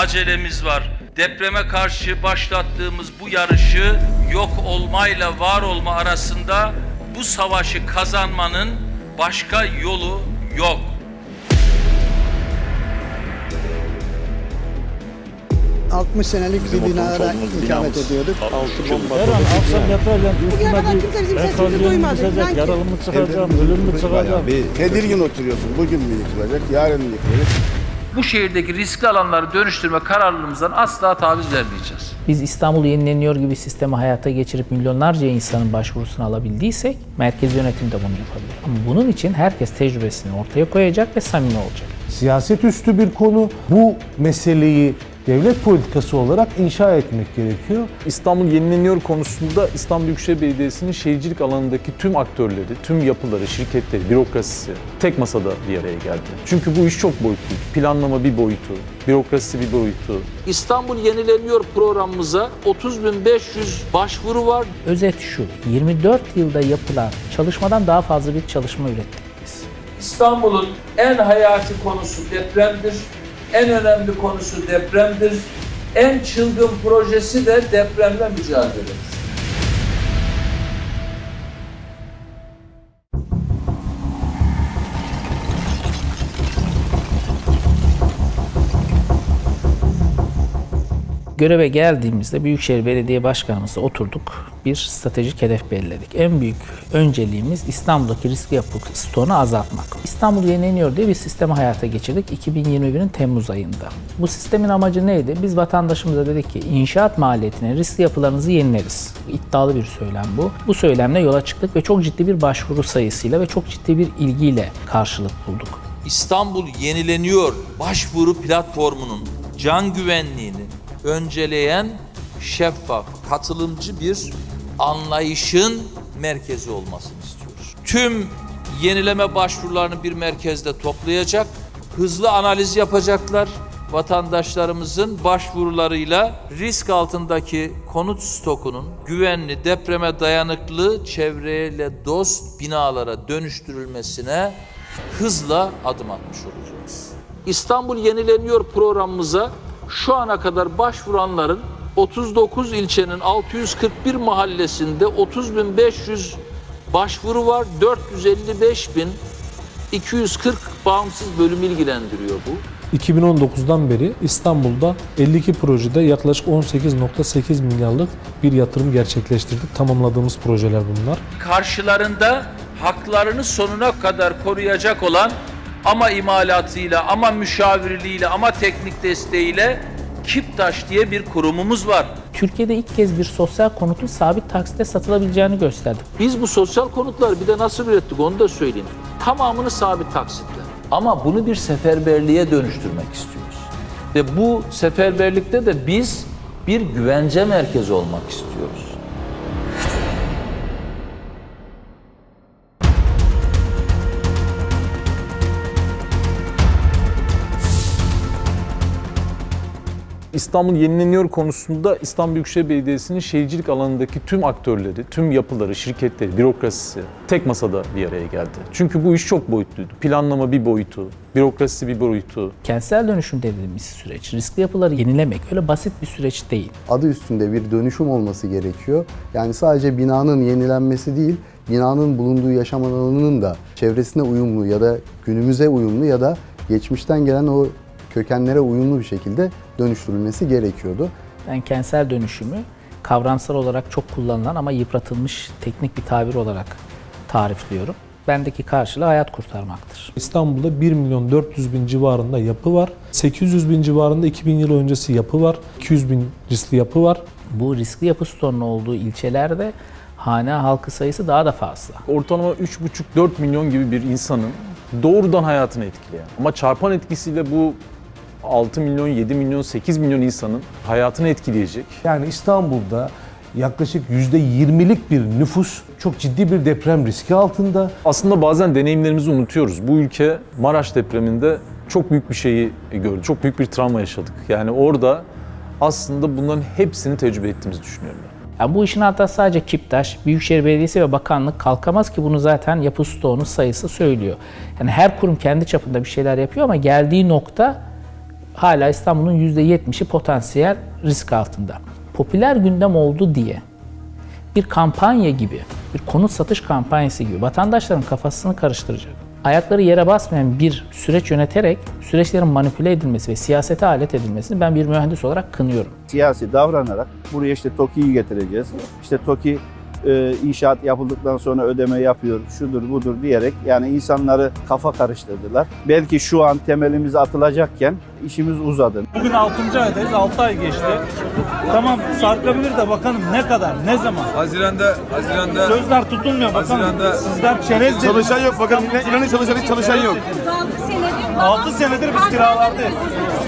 acelemiz var. Depreme karşı başlattığımız bu yarışı yok olmayla var olma arasında bu savaşı kazanmanın başka yolu yok. Hı. 60 senelik bir binada ikamet ediyorduk. Her an akşam yatarken Bugüne kadar kimse bizim sesimizi duymadı. yaralı mı çıkacağım, ölüm mü çıkacağım. Bir tedirgin oturuyorsun. Bugün mü yıkılacak, yarın mı yıkılacak? Bu şehirdeki riskli alanları dönüştürme kararlılığımızdan asla taviz vermeyeceğiz. Biz İstanbul yenileniyor gibi sistemi hayata geçirip milyonlarca insanın başvurusunu alabildiysek merkez yönetim de bunu yapabilir. Ama bunun için herkes tecrübesini ortaya koyacak ve samimi olacak. siyaset üstü bir konu. Bu meseleyi devlet politikası olarak inşa etmek gerekiyor. İstanbul yenileniyor konusunda İstanbul Büyükşehir Belediyesi'nin şehircilik alanındaki tüm aktörleri, tüm yapıları, şirketleri, bürokrasisi tek masada bir araya geldi. Çünkü bu iş çok boyutlu. Planlama bir boyutu, bürokrasi bir boyutu, İstanbul Yenileniyor programımıza 30.500 başvuru var. Özet şu, 24 yılda yapılan çalışmadan daha fazla bir çalışma ürettik biz. İstanbul'un en hayati konusu depremdir. En önemli konusu depremdir. En çılgın projesi de depremle mücadeledir. Göreve geldiğimizde Büyükşehir Belediye Başkanımızla oturduk. Bir stratejik hedef belirledik. En büyük önceliğimiz İstanbul'daki riskli yapı stoğunu azaltmak. İstanbul Yenileniyor diye bir sistemi hayata geçirdik 2021'in Temmuz ayında. Bu sistemin amacı neydi? Biz vatandaşımıza dedik ki inşaat maliyetine riskli yapılarınızı yenileriz. İddialı bir söylem bu. Bu söylemle yola çıktık ve çok ciddi bir başvuru sayısıyla ve çok ciddi bir ilgiyle karşılık bulduk. İstanbul Yenileniyor başvuru platformunun can güvenliğini önceleyen şeffaf, katılımcı bir anlayışın merkezi olmasını istiyoruz. Tüm yenileme başvurularını bir merkezde toplayacak, hızlı analiz yapacaklar. Vatandaşlarımızın başvurularıyla risk altındaki konut stokunun güvenli, depreme dayanıklı, çevreyle dost binalara dönüştürülmesine hızla adım atmış olacağız. İstanbul Yenileniyor programımıza şu ana kadar başvuranların 39 ilçenin 641 mahallesinde 30.500 başvuru var. 455.240 bağımsız bölüm ilgilendiriyor bu. 2019'dan beri İstanbul'da 52 projede yaklaşık 18.8 milyarlık bir yatırım gerçekleştirdik. Tamamladığımız projeler bunlar. karşılarında haklarını sonuna kadar koruyacak olan ama imalatıyla, ama müşavirliğiyle, ama teknik desteğiyle Kiptaş diye bir kurumumuz var. Türkiye'de ilk kez bir sosyal konutun sabit taksitle satılabileceğini gösterdik. Biz bu sosyal konutları bir de nasıl ürettik onu da söyleyeyim. Tamamını sabit taksitle. Ama bunu bir seferberliğe dönüştürmek istiyoruz. Ve bu seferberlikte de biz bir güvence merkezi olmak istiyoruz. İstanbul yenileniyor konusunda İstanbul Büyükşehir Belediyesi'nin şehircilik alanındaki tüm aktörleri, tüm yapıları, şirketleri, bürokrasisi tek masada bir araya geldi. Çünkü bu iş çok boyutluydu. Planlama bir boyutu, bürokrasi bir boyutu, Kentsel dönüşüm dediğimiz süreç, riskli yapıları yenilemek öyle basit bir süreç değil. adı üstünde bir dönüşüm olması gerekiyor. Yani sadece binanın yenilenmesi değil, binanın bulunduğu yaşam alanının da çevresine uyumlu ya da günümüze uyumlu ya da geçmişten gelen o kökenlere uyumlu bir şekilde dönüştürülmesi gerekiyordu. Ben kentsel dönüşümü kavramsal olarak çok kullanılan ama yıpratılmış teknik bir tabir olarak tarifliyorum. Bendeki karşılığı hayat kurtarmaktır. İstanbul'da 1 milyon 400 bin civarında yapı var. 800 bin civarında 2000 yıl öncesi yapı var. 200 bin riskli yapı var. Bu riskli yapı stoğunun olduğu ilçelerde hane halkı sayısı daha da fazla. ortalama 3,5-4 milyon gibi bir insanın doğrudan hayatını etkileyen ama çarpan etkisiyle bu 6 milyon, 7 milyon, 8 milyon insanın hayatını etkileyecek Yani İstanbul'da yaklaşık %20'lik bir nüfus çok ciddi bir deprem riski altında. Aslında bazen deneyimlerimizi unutuyoruz. Bu ülke Maraş depreminde çok büyük bir şeyi gördü. Çok büyük bir travma yaşadık. Yani orada aslında bunların hepsini tecrübe ettiğimizi düşünüyorum. ben. Yani bu işin altında sadece Kiptaş, Büyükşehir Belediyesi ve Bakanlık kalkamaz ki bunu zaten yapı stoğunun sayısı söylüyor. Yani her kurum kendi çapında bir şeyler yapıyor ama geldiği nokta hala İstanbul'un %70'i potansiyel risk altında. Popüler gündem oldu diye bir kampanya gibi, bir konut satış kampanyası gibi vatandaşların kafasını karıştıracak, ayakları yere basmayan bir süreç yöneterek süreçlerin manipüle edilmesi ve siyasete alet edilmesini ben bir mühendis olarak kınıyorum. siyasi davranarak buraya işte TOKİ'yi getireceğiz. İşte TOKİ e, inşaat yapıldıktan sonra ödeme yapıyor, şudur budur diyerek yani insanları kafa karıştırdılar. Belki şu an temelimiz atılacakken işimiz uzadı. Bugün 6. aydayız. 6 ay geçti. Tamam sarkabilir de bakalım ne kadar, ne zaman? Haziranda, Haziranda Sözler tutulmuyor bakalım. Haziran'da- Sizler çerez dediniz. Çalışan yok bakın inanın çalışan hiç çalışan yok. 6 senedir. 6 senedir biz kiralardayız.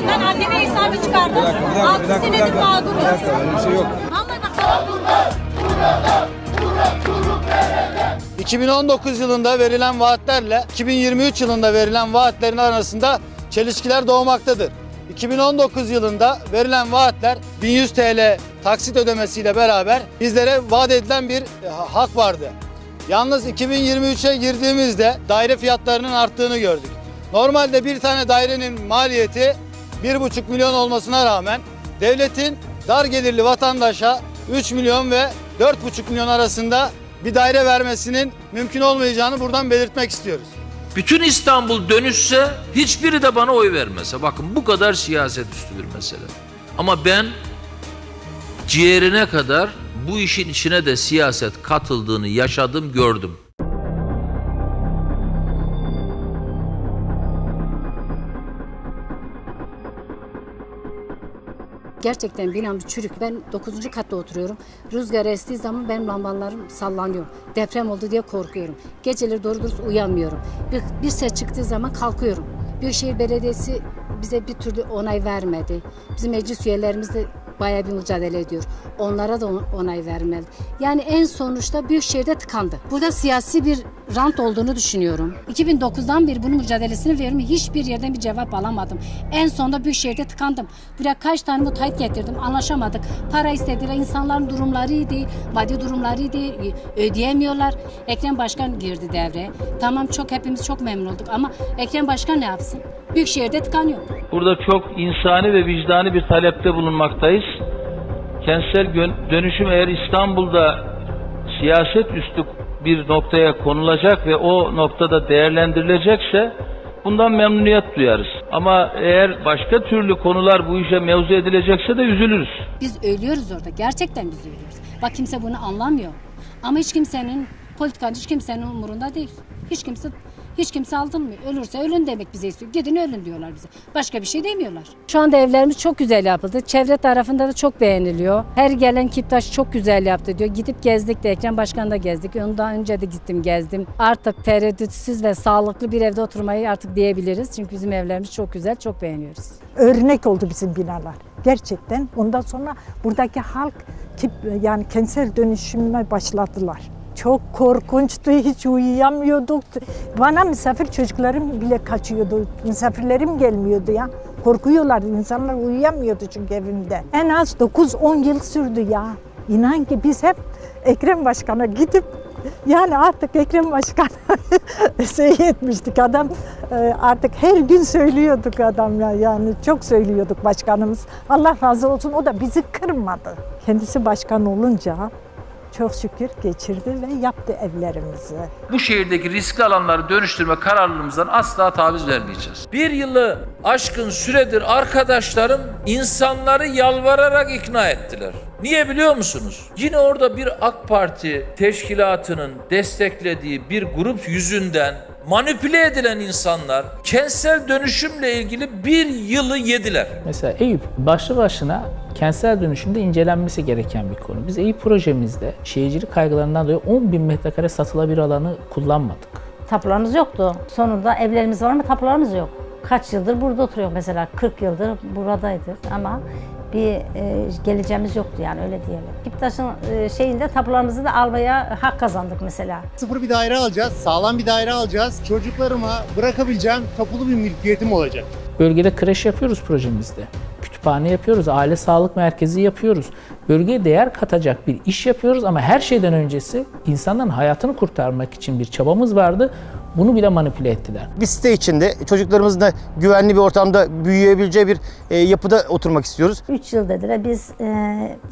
Ben anneme hesabı çıkardım. 6 senedir mağduruz. bir şey yok. Vallahi 2019 yılında verilen vaatlerle 2023 yılında verilen vaatlerin arasında çelişkiler doğmaktadır. 2019 yılında verilen vaatler 1100 TL taksit ödemesiyle beraber bizlere vaat edilen bir e, hak vardı. Yalnız 2023'e girdiğimizde daire fiyatlarının arttığını gördük. Normalde bir tane dairenin maliyeti 1,5 milyon olmasına rağmen devletin dar gelirli vatandaşa 3 milyon ve 4,5 milyon arasında bir daire vermesinin mümkün olmayacağını buradan belirtmek istiyoruz. Bütün İstanbul dönüşse hiçbiri de bana oy vermese. Bakın bu kadar siyaset üstü bir mesele. Ama ben ciğerine kadar bu işin içine de siyaset katıldığını yaşadım, gördüm. Gerçekten binam çürük. Ben 9. katta oturuyorum. Rüzgar estiği zaman benim lambalarım sallanıyor. Deprem oldu diye korkuyorum. Geceleri doğru dürüst uyanmıyorum. Bir, bir ses çıktığı zaman kalkıyorum. Büyükşehir Belediyesi bize bir türlü onay vermedi. Bizim meclis üyelerimiz de bayağı bir mücadele ediyor. Onlara da on- onay vermeli. Yani en sonuçta Büyükşehir'de tıkandı. Burada siyasi bir rant olduğunu düşünüyorum. 2009'dan beri bunun mücadelesini veriyorum. Hiçbir yerden bir cevap alamadım. En sonunda Büyükşehir'de tıkandım. Buraya kaç tane müteahhit getirdim. Anlaşamadık. Para istediler. İnsanların durumları değil. Maddi durumları değil. Ödeyemiyorlar. Ekrem Başkan girdi devreye. Tamam çok hepimiz çok memnun olduk ama Ekrem Başkan ne yapsın? Büyükşehir'de tıkanıyor. Burada çok insani ve vicdani bir talepte bulunmaktayız. Kentsel dönüşüm eğer İstanbul'da siyaset üstü bir noktaya konulacak ve o noktada değerlendirilecekse bundan memnuniyet duyarız. Ama eğer başka türlü konular bu işe mevzu edilecekse de üzülürüz. Biz ölüyoruz orada. Gerçekten biz ölüyoruz. Bak kimse bunu anlamıyor. Ama hiç kimsenin politikacı hiç kimsenin umurunda değil. Hiç kimse hiç kimse aldırmıyor. Ölürse ölün demek bize istiyor. Gidin ölün diyorlar bize. Başka bir şey demiyorlar. Şu anda evlerimiz çok güzel yapıldı. Çevre tarafında da çok beğeniliyor. Her gelen Kiptaş çok güzel yaptı diyor. Gidip gezdik de Ekrem Başkan da gezdik. Ondan önce de gittim gezdim. Artık tereddütsüz ve sağlıklı bir evde oturmayı artık diyebiliriz. Çünkü bizim evlerimiz çok güzel, çok beğeniyoruz. örnek oldu bizim binalar. Gerçekten ondan sonra buradaki halk ki- yani kentsel dönüşüme başladılar. Çok korkunçtu, hiç uyuyamıyorduk. Bana misafir çocuklarım bile kaçıyordu. Misafirlerim gelmiyordu ya. Korkuyorlardı, insanlar uyuyamıyordu çünkü evinde. En az 9-10 yıl sürdü ya. İnan ki biz hep Ekrem Başkan'a gidip yani artık Ekrem Başkan seyretmiştik adam e, artık her gün söylüyorduk adam ya yani çok söylüyorduk başkanımız. Allah razı olsun o da bizi kırmadı. Kendisi başkan olunca çok şükür geçirdi ve yaptı evlerimizi. Bu şehirdeki riskli alanları dönüştürme kararlılığımızdan asla taviz vermeyeceğiz. Bir yılı aşkın süredir arkadaşlarım insanları yalvararak ikna ettiler. Niye biliyor musunuz? Yine orada bir AK Parti teşkilatının desteklediği bir grup yüzünden manipüle edilen insanlar kentsel dönüşümle ilgili bir yılı yediler. Mesela Eyüp başlı başına kentsel dönüşümde incelenmesi gereken bir konu. Biz Eyüp projemizde şehircilik kaygılarından dolayı 10 bin metrekare satılabilir alanı kullanmadık. Tapularımız yoktu. Sonunda evlerimiz var ama tapularımız yok. Kaç yıldır burada oturuyor mesela 40 yıldır buradaydı ama bir e, geleceğimiz yoktu yani öyle diyelim. Kiptaş'ın e, şeyinde tapularımızı da almaya hak kazandık mesela. Sıfır bir daire alacağız, sağlam bir daire alacağız. Çocuklarıma bırakabileceğim tapulu bir mülkiyetim olacak. Bölgede kreş yapıyoruz projemizde. Kütüphane yapıyoruz, aile sağlık merkezi yapıyoruz. Bölgeye değer katacak bir iş yapıyoruz ama her şeyden öncesi insanların hayatını kurtarmak için bir çabamız vardı. Bunu bile manipüle ettiler. Bir site içinde çocuklarımızın da güvenli bir ortamda büyüyebileceği bir e, yapıda oturmak istiyoruz. 3 yıl dediler. Biz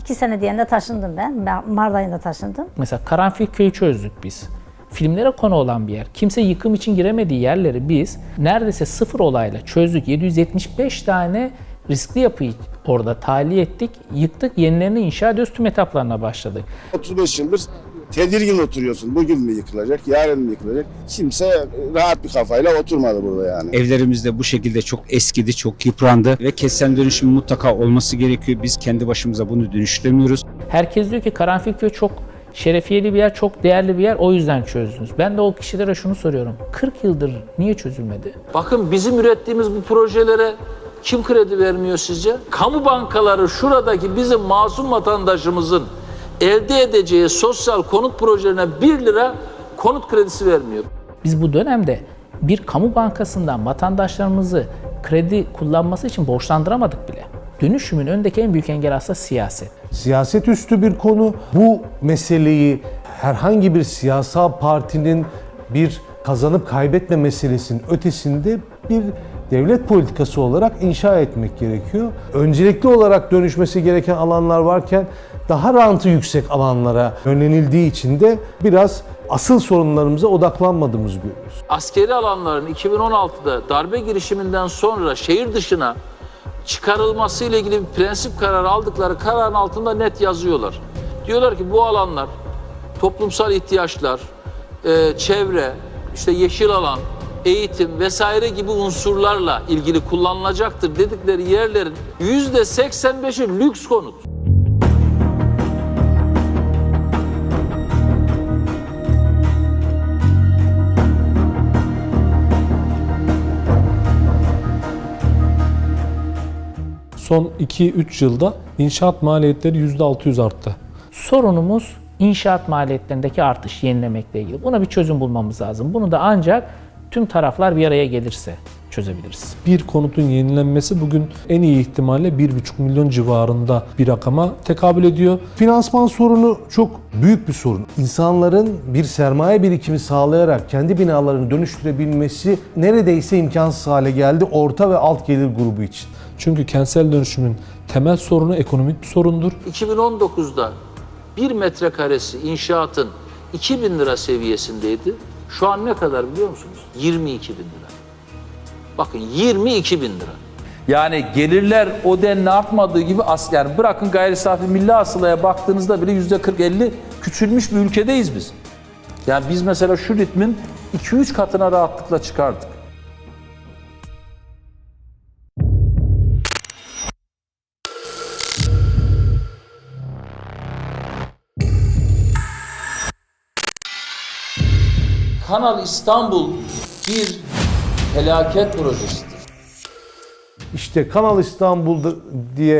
2 sene diyende taşındım ben. Ben Mart ayında taşındım. Mesela Karanfil Köyü çözdük biz. Filmlere konu olan bir yer. Kimse yıkım için giremediği yerleri biz neredeyse sıfır olayla çözdük. 775 tane riskli yapıyı orada tahliye ettik, yıktık, yenilerini inşa ediyoruz, tüm etaplarına başladık. 35 yıldır tedirgin oturuyorsun. Bugün mü yıkılacak, yarın mı yıkılacak? Kimse rahat bir kafayla oturmadı burada yani. Evlerimiz de bu şekilde çok eskidi, çok yıprandı ve kentsel dönüşüm mutlaka olması gerekiyor. Biz kendi başımıza bunu dönüştüremiyoruz. Herkes diyor ki Karanfil Köyü çok şerefiyeli bir yer, çok değerli bir yer, o yüzden çözdünüz. Ben de o kişilere şunu soruyorum. 40 yıldır niye çözülmedi? Bakın bizim ürettiğimiz bu projelere kim kredi vermiyor sizce? Kamu bankaları şuradaki bizim masum vatandaşımızın elde edeceği sosyal konut projelerine 1 lira konut kredisi vermiyor. Biz bu dönemde bir kamu bankasından vatandaşlarımızı kredi kullanması için borçlandıramadık bile. Dönüşümün öndeki en büyük engel aslında siyaset. Siyaset üstü bir konu. Bu meseleyi herhangi bir siyasal partinin bir kazanıp kaybetme meselesinin ötesinde bir devlet politikası olarak inşa etmek gerekiyor. Öncelikli olarak dönüşmesi gereken alanlar varken daha rantı yüksek alanlara yönlenildiği için de biraz asıl sorunlarımıza odaklanmadığımızı görüyoruz. Askeri alanların 2016'da darbe girişiminden sonra şehir dışına çıkarılması ile ilgili bir prensip kararı aldıkları kararın altında net yazıyorlar. Diyorlar ki bu alanlar toplumsal ihtiyaçlar, e, çevre, işte yeşil alan, eğitim vesaire gibi unsurlarla ilgili kullanılacaktır dedikleri yerlerin yüzde 85'i lüks konut. Son 2-3 yılda inşaat maliyetleri %600 arttı. Sorunumuz inşaat maliyetlerindeki artış yenilemekle ilgili. Buna bir çözüm bulmamız lazım. Bunu da ancak tüm taraflar bir araya gelirse çözebiliriz. Bir konutun yenilenmesi bugün en iyi ihtimalle 1,5 milyon civarında bir rakama tekabül ediyor. Finansman sorunu çok büyük bir sorun. İnsanların bir sermaye birikimi sağlayarak kendi binalarını dönüştürebilmesi neredeyse imkansız hale geldi orta ve alt gelir grubu için. Çünkü kentsel dönüşümün temel sorunu ekonomik bir sorundur. 2019'da bir metrekaresi inşaatın 2000 lira seviyesindeydi. Şu an ne kadar biliyor musunuz? 22 bin lira. Bakın 22 bin lira. Yani gelirler o denli artmadığı gibi as yani bırakın gayri safi milli hasılaya baktığınızda bile yüzde 40-50 küçülmüş bir ülkedeyiz biz. Yani biz mesela şu ritmin 2-3 katına rahatlıkla çıkardık. Kanal İstanbul bir felaket projesidir. İşte Kanal İstanbul diye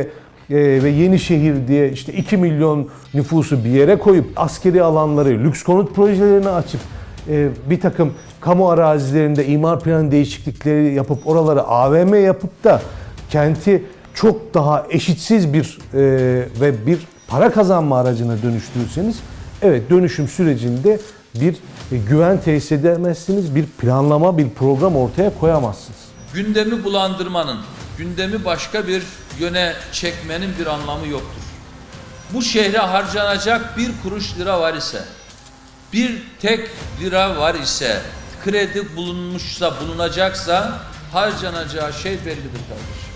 e, ve Yenişehir diye işte 2 milyon nüfusu bir yere koyup askeri alanları, lüks konut projelerini açıp e, bir takım kamu arazilerinde imar planı değişiklikleri yapıp oraları AVM yapıp da kenti çok daha eşitsiz bir e, ve bir para kazanma aracına dönüştürürseniz evet dönüşüm sürecinde bir güven tesis edemezsiniz, bir planlama, bir program ortaya koyamazsınız. gündemi bulandırmanın, gündemi başka bir yöne çekmenin bir anlamı yoktur. Bu şehre harcanacak bir kuruş lira var ise, bir tek lira var ise, kredi bulunmuşsa, bulunacaksa harcanacağı şey bellidir kardeşim.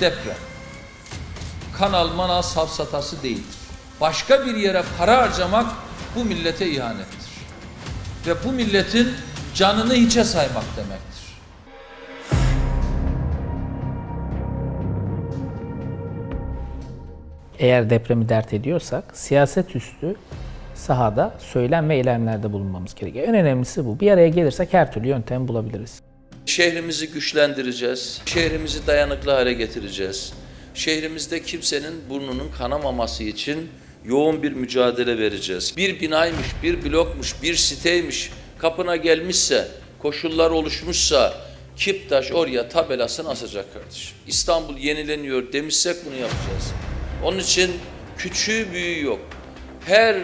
Deprem. Kanal manal safsatası değildir. Başka bir yere para harcamak bu millete ihanettir. Ve bu milletin canını hiçe saymak demektir. Eğer depremi dert ediyorsak siyaset üstü sahada söylem ve eylemlerde bulunmamız gerekiyor. En önemlisi bu. Bir araya gelirsek her türlü yöntem bulabiliriz. Şehrimizi güçlendireceğiz. Şehrimizi dayanıklı hale getireceğiz. Şehrimizde kimsenin burnunun kanamaması için yoğun bir mücadele vereceğiz. Bir binaymış, bir blokmuş, bir siteymiş kapına gelmişse, koşullar oluşmuşsa Kiptaş oraya tabelasını asacak kardeşim. İstanbul yenileniyor demişsek bunu yapacağız. Onun için küçüğü büyüğü yok. Her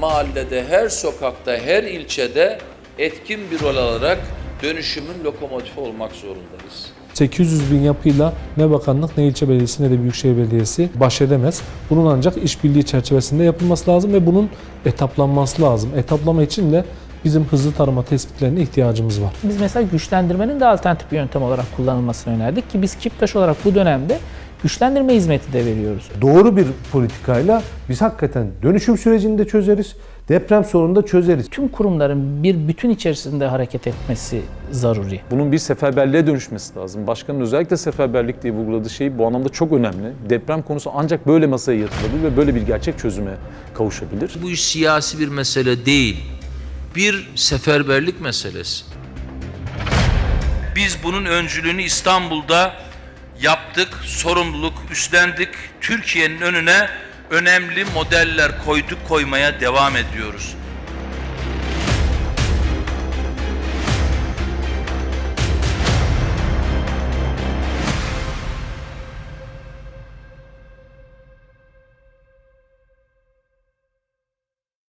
mahallede, her sokakta, her ilçede etkin bir rol alarak dönüşümün lokomotifi olmak zorundayız. 800 bin yapıyla ne bakanlık ne ilçe belediyesi ne de büyükşehir belediyesi baş edemez. Bunun ancak işbirliği çerçevesinde yapılması lazım ve bunun etaplanması lazım. Etaplama için de bizim hızlı tarıma tespitlerine ihtiyacımız var. Biz mesela güçlendirmenin de alternatif bir yöntem olarak kullanılmasını önerdik ki biz Kiptaş olarak bu dönemde güçlendirme hizmeti de veriyoruz. Doğru bir politikayla biz hakikaten dönüşüm sürecini de çözeriz. Deprem sorununu da çözeriz. Tüm kurumların bir bütün içerisinde hareket etmesi zaruri. Bunun bir seferberliğe dönüşmesi lazım. Başkanın özellikle seferberlik diye vurguladığı şey bu anlamda çok önemli. Deprem konusu ancak böyle masaya yatırılabilir ve böyle bir gerçek çözüme kavuşabilir. Bu iş siyasi bir mesele değil. Bir seferberlik meselesi. Biz bunun öncülüğünü İstanbul'da yaptık, sorumluluk üstlendik. Türkiye'nin önüne önemli modeller koyduk, koymaya devam ediyoruz.